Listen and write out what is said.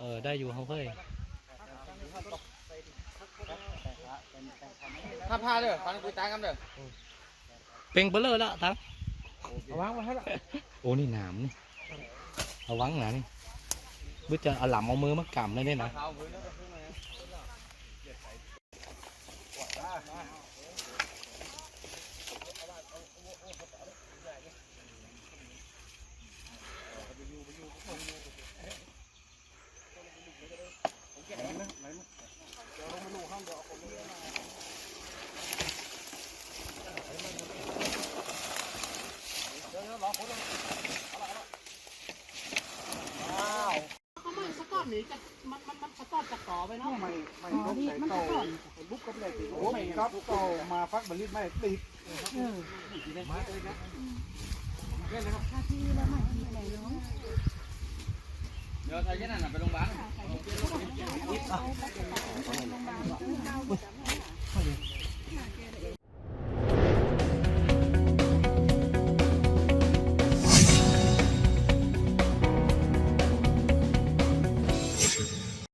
เออ ได้อยู่เขาเฮ้ยถ้าพาเด้อฟังคุยตามกันเด้อเป็นเบลเลอร์แล้วทั้งเอาวางไว้ให้ละโอ้นี่หนามนี่ระวังนะนี่บึ้จะเอาหลำเอามือมากำเลยเนี่ยนะ เอาพื้นแล้วก็ขึ้นมาเขาไม่สต๊อปนี่จะมันมันมันสต๊อปจากต่อไปเนาะ ไม่ไม่ต้องใส่เตาบุกกับเหล็กโอ้ไม่ครับเตามาพักบริษไม่ติดเดี๋ยวใส่ยันนั่นไปโรงพยาบาล